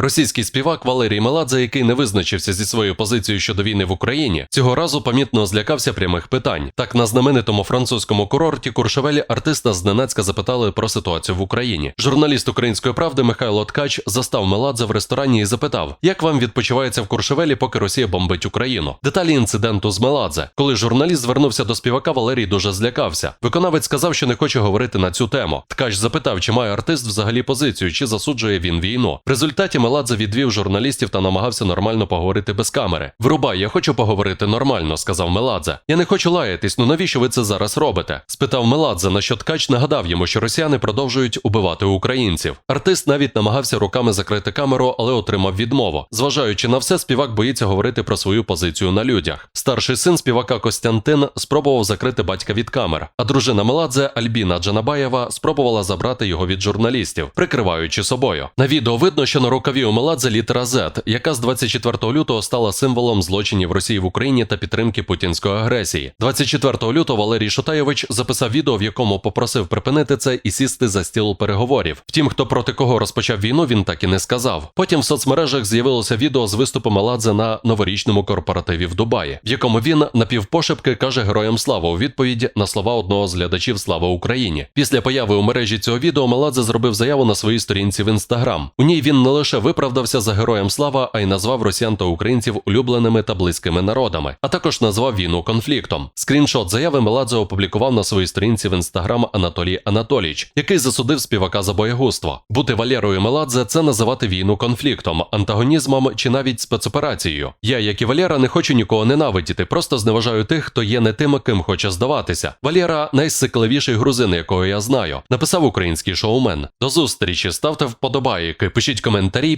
Російський співак Валерій Меладзе, який не визначився зі своєю позицією щодо війни в Україні, цього разу помітно злякався прямих питань. Так на знаменитому французькому курорті Куршевелі артиста зненацька запитали про ситуацію в Україні. Журналіст української правди Михайло Ткач застав Меладзе в ресторані і запитав, як вам відпочивається в Куршевелі, поки Росія бомбить Україну. Деталі інциденту з Меладзе. Коли журналіст звернувся до співака, Валерій дуже злякався. Виконавець сказав, що не хоче говорити на цю тему. Ткач запитав, чи має артист взагалі позицію, чи засуджує він війну. В результаті Меладзе відвів журналістів та намагався нормально поговорити без камери. Врубай, я хочу поговорити нормально, сказав Меладзе. Я не хочу лаятись, ну навіщо ви це зараз робите? спитав Меладзе, на що ткач нагадав йому, що росіяни продовжують убивати українців. Артист навіть намагався руками закрити камеру, але отримав відмову. Зважаючи на все, співак боїться говорити про свою позицію на людях. Старший син співака Костянтин спробував закрити батька від камер, а дружина Меладзе Альбіна Джанабаєва спробувала забрати його від журналістів, прикриваючи собою. На відео видно, що на рукаві у Меладзе літера Z, яка з 24 лютого стала символом злочинів Росії в Україні та підтримки путінської агресії. 24 лютого Валерій Шутайович записав відео, в якому попросив припинити це і сісти за стіл переговорів. Втім, хто проти кого розпочав війну, він так і не сказав. Потім в соцмережах з'явилося відео з виступу Меладзе на новорічному корпоративі в Дубаї, в якому він напівпошепки каже героям слава у відповідь на слова одного з глядачів Слава Україні. Після появи у мережі цього відео Меладзе зробив заяву на своїй сторінці в інстаграм. У ній він не лише виправдався за героям слава, а й назвав росіян та українців улюбленими та близькими народами, а також назвав війну конфліктом. Скріншот заяви Меладзе опублікував на своїй сторінці в інстаграм Анатолій Анатолійович, який засудив співака за боєгузтво. Бути Валерою Меладзе це називати війну конфліктом, антагонізмом чи навіть спецоперацією. Я, як і Валера, не хочу нікого ненавидіти, просто зневажаю тих, хто є не тим, ким хоче здаватися. Валера найсикливіший грузин, якого я знаю, написав український шоумен. До зустрічі, ставте вподобайки, пишіть коментарі,